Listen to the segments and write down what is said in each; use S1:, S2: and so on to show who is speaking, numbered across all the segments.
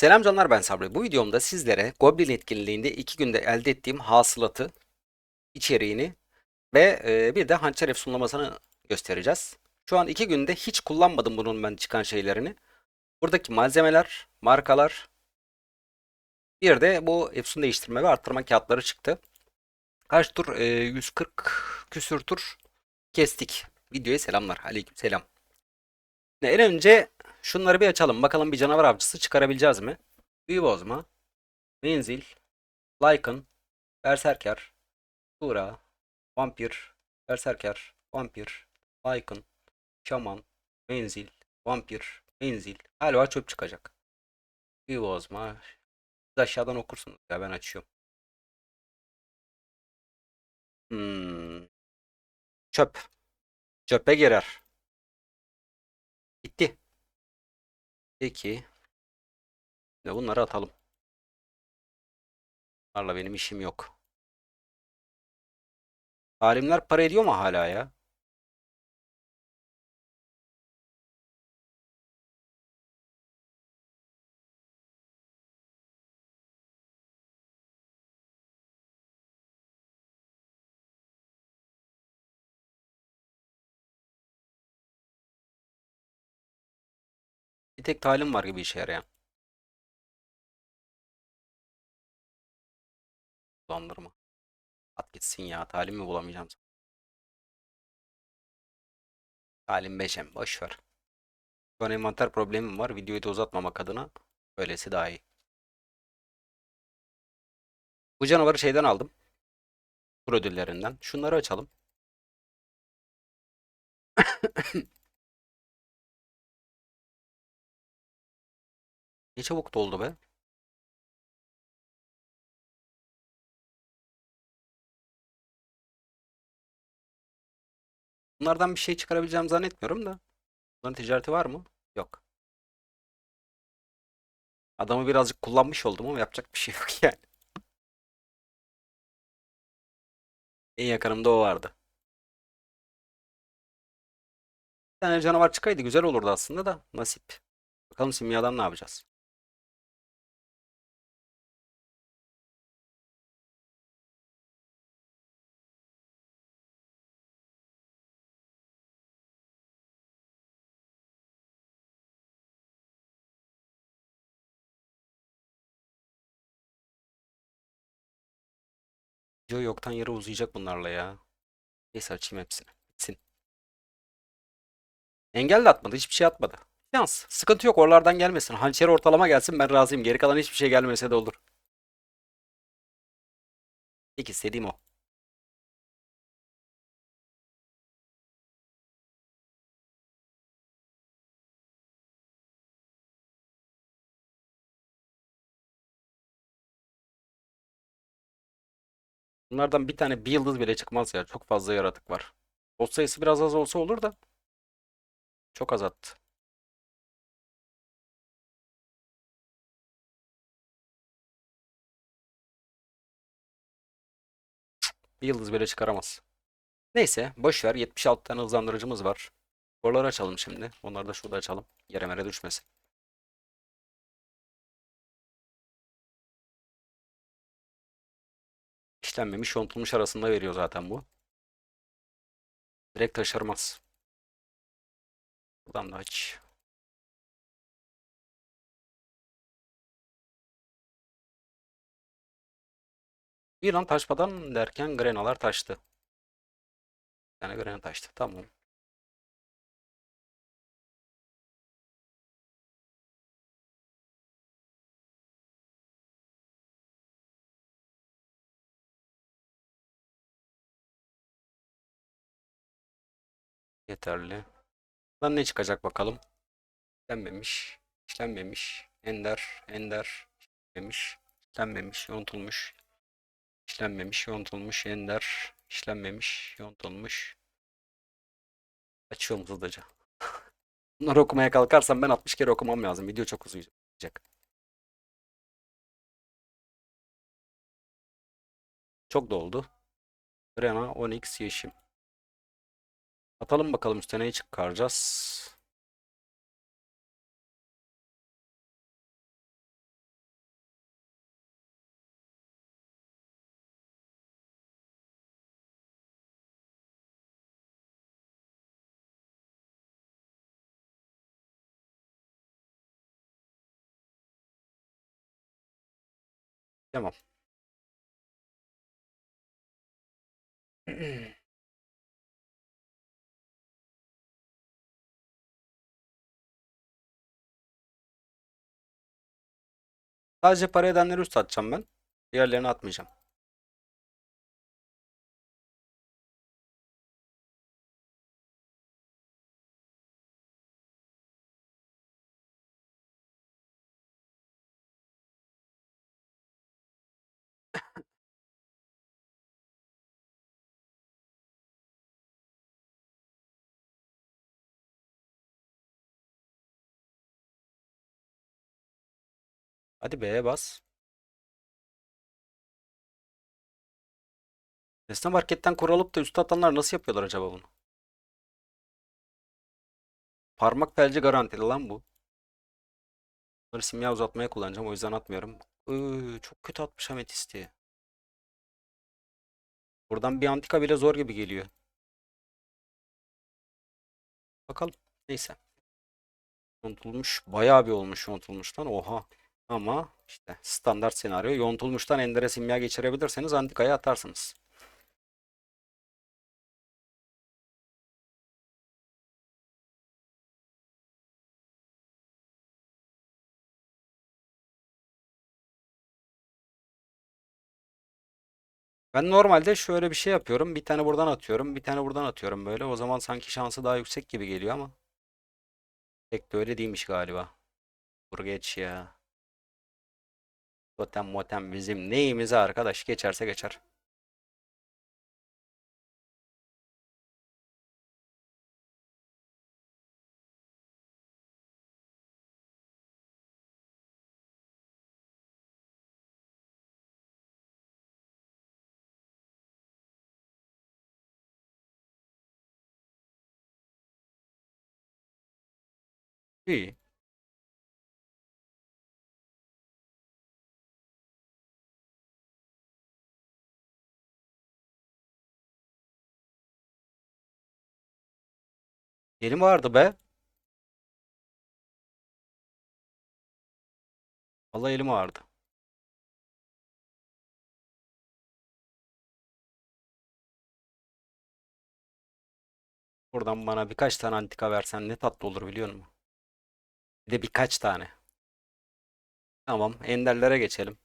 S1: Selam canlar ben Sabri. Bu videomda sizlere Goblin etkinliğinde 2 günde elde ettiğim hasılatı, içeriğini ve e, bir de hançer efsunlamasını göstereceğiz. Şu an 2 günde hiç kullanmadım bunun ben çıkan şeylerini. Buradaki malzemeler, markalar, bir de bu efsun değiştirme ve arttırma kağıtları çıktı. Kaç tur? E, 140 küsür tur kestik. Videoya selamlar. Aleyküm selam. En önce şunları bir açalım. Bakalım bir canavar avcısı çıkarabileceğiz mi? Büyü bozma. Menzil. Lycan. Berserker. Tura. Vampir. Berserker. Vampir. Lycan. Şaman. Menzil. Vampir. Menzil. Galiba çöp çıkacak. Büyü bozma. Siz aşağıdan okursunuz ya ben açıyorum. Hmm. Çöp. Çöpe girer. Bitti. Peki. Ve bunları atalım. Bunlarla benim işim yok. Alimler para ediyor mu hala ya? Bir tek talim var gibi işe yarayan. Dolandırma. At gitsin ya. Talim mi bulamayacağım? Talim 5'em. Boş ver. Şu an envanter problemim var. Videoyu da uzatmamak adına. Böylesi daha iyi. Bu canavarı şeyden aldım. Tur ödüllerinden. Şunları açalım. Ne çabuk doldu be. Bunlardan bir şey çıkarabileceğim zannetmiyorum da. Bunların ticareti var mı? Yok. Adamı birazcık kullanmış oldum ama yapacak bir şey yok yani. En yakınımda o vardı. Bir tane canavar çıkaydı güzel olurdu aslında da nasip. Bakalım simyadan ne yapacağız? Video yoktan yere uzayacak bunlarla ya. Neyse açayım hepsini. Bitsin. Engel de atmadı. Hiçbir şey atmadı. Yalnız sıkıntı yok oralardan gelmesin. Hançer ortalama gelsin ben razıyım. Geri kalan hiçbir şey gelmese de olur. Tek istediğim o. Bunlardan bir tane bir yıldız bile çıkmaz ya. Çok fazla yaratık var. Bot sayısı biraz az olsa olur da. Çok az attı. Bir yıldız bile çıkaramaz. Neyse boş ver. 76 tane hızlandırıcımız var. Oraları açalım şimdi. Onları da şurada açalım. Yere mere düşmesin. İşlenmemiş yontulmuş arasında veriyor zaten bu. Direkt taşırmaz. Buradan da aç. Bir an taşmadan derken grenalar taştı. Tane grena taştı. Tamam. Yeterli. Lan ne çıkacak bakalım. İşlenmemiş. İşlenmemiş. Ender. Ender. İşlenmemiş. İşlenmemiş. Yontulmuş. İşlenmemiş. Yontulmuş. Ender. İşlenmemiş. Yontulmuş. Açıyorum hızlıca. Bunları okumaya kalkarsam ben 60 kere okumam lazım. Video çok uzayacak. Çok doldu. Grena, Onyx, Yeşim. Atalım bakalım üstüne neyi çıkaracağız. Tamam. Sadece para edenleri üst atacağım ben. Diğerlerini atmayacağım. Hadi B'ye bas. Nesne marketten kur alıp da üst atanlar nasıl yapıyorlar acaba bunu? Parmak felci garantili lan bu. Bunları simya uzatmaya kullanacağım. O yüzden atmıyorum. Iıı, çok kötü atmış ametisti. Buradan bir antika bile zor gibi geliyor. Bakalım. Neyse. Yontulmuş. Bayağı bir olmuş yontulmuştan. Oha. Ama işte standart senaryo. Yontulmuştan Ender'e simya geçirebilirseniz antikaya atarsınız. Ben normalde şöyle bir şey yapıyorum. Bir tane buradan atıyorum. Bir tane buradan atıyorum böyle. O zaman sanki şansı daha yüksek gibi geliyor ama. Pek de öyle değilmiş galiba. Dur geç ya. Totem motem bizim neyimize arkadaş geçerse geçer. İyi. Elim ağrıdı be. Vallahi elim ağrıdı. Buradan bana birkaç tane antika versen ne tatlı olur biliyor musun? Bir de birkaç tane. Tamam, enderlere geçelim.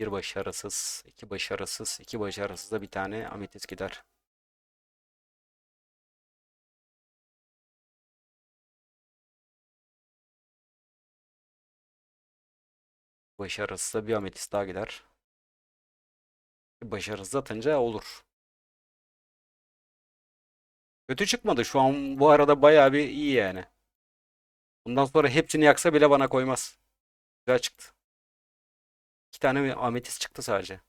S1: Bir başarısız, iki başarısız, iki başarısız da bir tane ametist gider. Başarısız da bir ametist daha gider. Başarısız atınca olur. Kötü çıkmadı. Şu an bu arada bayağı bir iyi yani. Bundan sonra hepsini yaksa bile bana koymaz. Güzel çıktı. İki tane ametist çıktı sadece.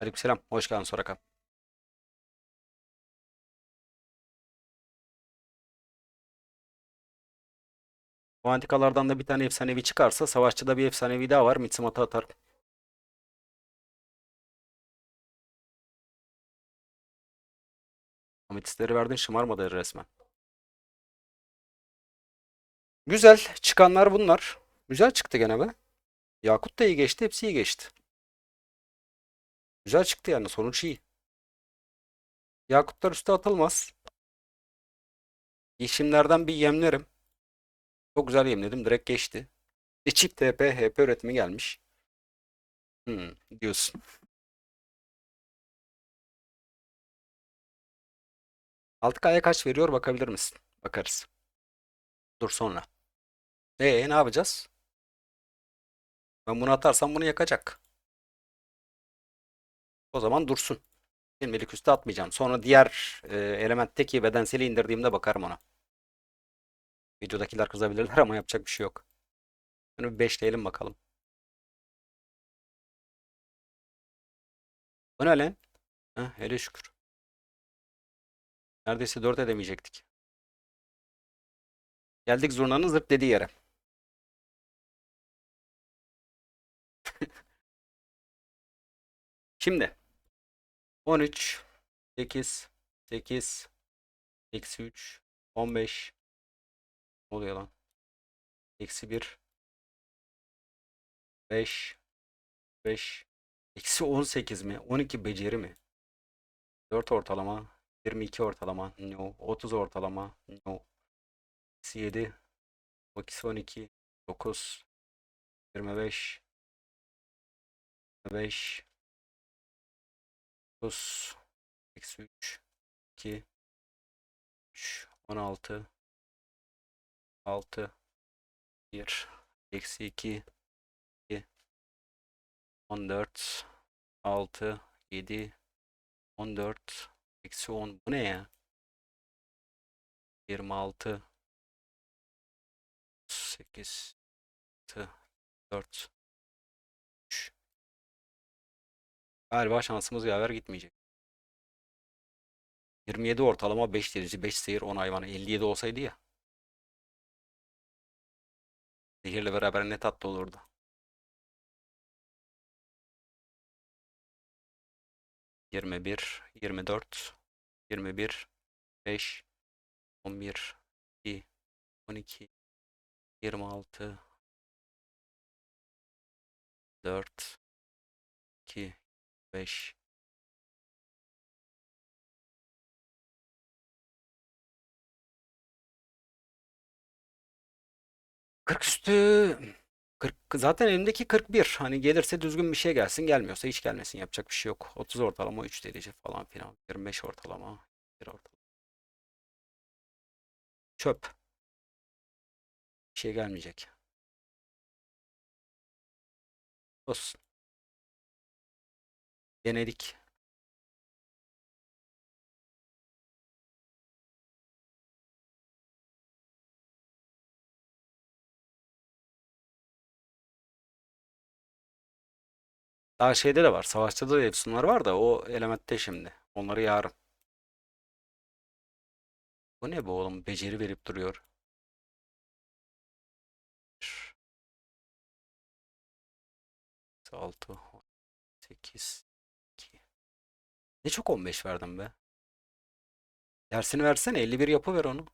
S1: Aleykümselam. Hoş geldin Soraka. Bu antikalardan da bir tane efsanevi çıkarsa savaşçıda bir efsanevi daha var. Mitsumat'a atar. Ametistleri verdin şımarmadı resmen. Güzel. Çıkanlar bunlar. Güzel çıktı gene be. Yakut da iyi geçti. Hepsi iyi geçti. Güzel çıktı yani. Sonuç iyi. Yakutlar üste atılmaz. İşimlerden bir yemlerim. Çok güzel yemledim. Direkt geçti. E çift TP, HP üretimi gelmiş. Hmm, diyorsun. Altı kaya kaç veriyor bakabilir misin? Bakarız. Dur sonra. Ee ne yapacağız? Ben bunu atarsam bunu yakacak. O zaman dursun. Şimdilik üste atmayacağım. Sonra diğer e, elementteki bedenseli indirdiğimde bakarım ona. Videodakiler kızabilirler ama yapacak bir şey yok. Bunu bir beşleyelim bakalım. Bu ne lan? Heh, hele şükür. Neredeyse 4 edemeyecektik. Geldik zurnanın zırt dediği yere. Şimdi 13 8 8 Eksi 3. 15. Oluyor lan? Eksi 1. 5. 5. Eksi 18 mi? 12 beceri mi? 4 ortalama. 22 ortalama. No. 30 ortalama. No. Eksi 7. Eksi 12. 9. 25. 25. 30. Eksi 3. 2. 3. 16. 6. 1. Eksi 2. 2. 14. 6. 7. 14. Eksi 10. Bu ne ya? 26. 8. 4. 3. Galiba şansımız yaver gitmeyecek. 27 ortalama 5 delici 5 seyir 10 hayvanı 57 olsaydı ya. Zehirle beraber ne tatlı olurdu. Yirmi bir, yirmi dört, yirmi bir, beş, on bir, iki, on iki, yirmi altı, dört, iki, beş, 40 üstü 40 zaten elimdeki 41. Hani gelirse düzgün bir şey gelsin, gelmiyorsa hiç gelmesin. Yapacak bir şey yok. 30 ortalama 3 derece falan filan. 25 ortalama 1 ortalama. Çöp. Bir şey gelmeyecek. Olsun. Denedik. Daha şeyde de var. Savaşçıda da efsunlar var da o elementte şimdi. Onları yarın. Bu ne bu oğlum? Beceri verip duruyor. 6 8 2 Ne çok 15 verdim be. Dersini versene 51 yapı ver onu.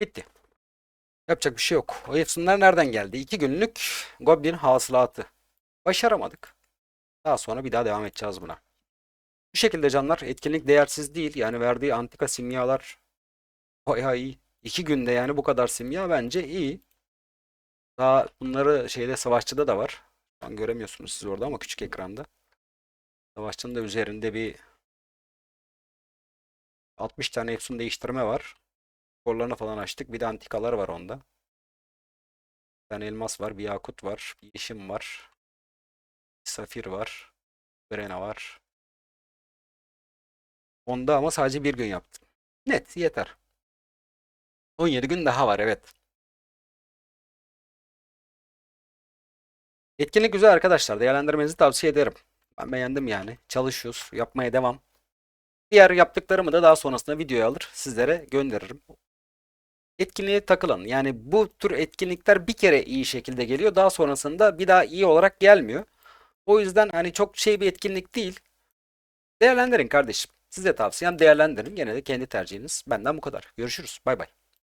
S1: Bitti. Yapacak bir şey yok. O efsunlar nereden geldi? 2 günlük Goblin hasılatı. Başaramadık. Daha sonra bir daha devam edeceğiz buna. Bu şekilde canlar etkinlik değersiz değil. Yani verdiği antika simyalar bayağı iyi. 2 günde yani bu kadar simya bence iyi. Daha bunları şeyde savaşçıda da var. Şu an göremiyorsunuz siz orada ama küçük ekranda. Savaşçının da üzerinde bir 60 tane efsun değiştirme var. Skorlarını falan açtık. Bir de antikalar var onda. Bir tane elmas var, bir yakut var, bir yeşim var. Bir safir var. Brena var. Onda ama sadece bir gün yaptım. Net, yeter. 17 gün daha var, evet. Etkinlik güzel arkadaşlar. Değerlendirmenizi tavsiye ederim. Ben beğendim yani. Çalışıyoruz. Yapmaya devam. Diğer yaptıklarımı da daha sonrasında videoya alır. Sizlere gönderirim. Etkinliğe takılın. Yani bu tür etkinlikler bir kere iyi şekilde geliyor. Daha sonrasında bir daha iyi olarak gelmiyor. O yüzden hani çok şey bir etkinlik değil. Değerlendirin kardeşim. Size tavsiyem değerlendirin. Gene de kendi tercihiniz. Benden bu kadar. Görüşürüz. Bay bay.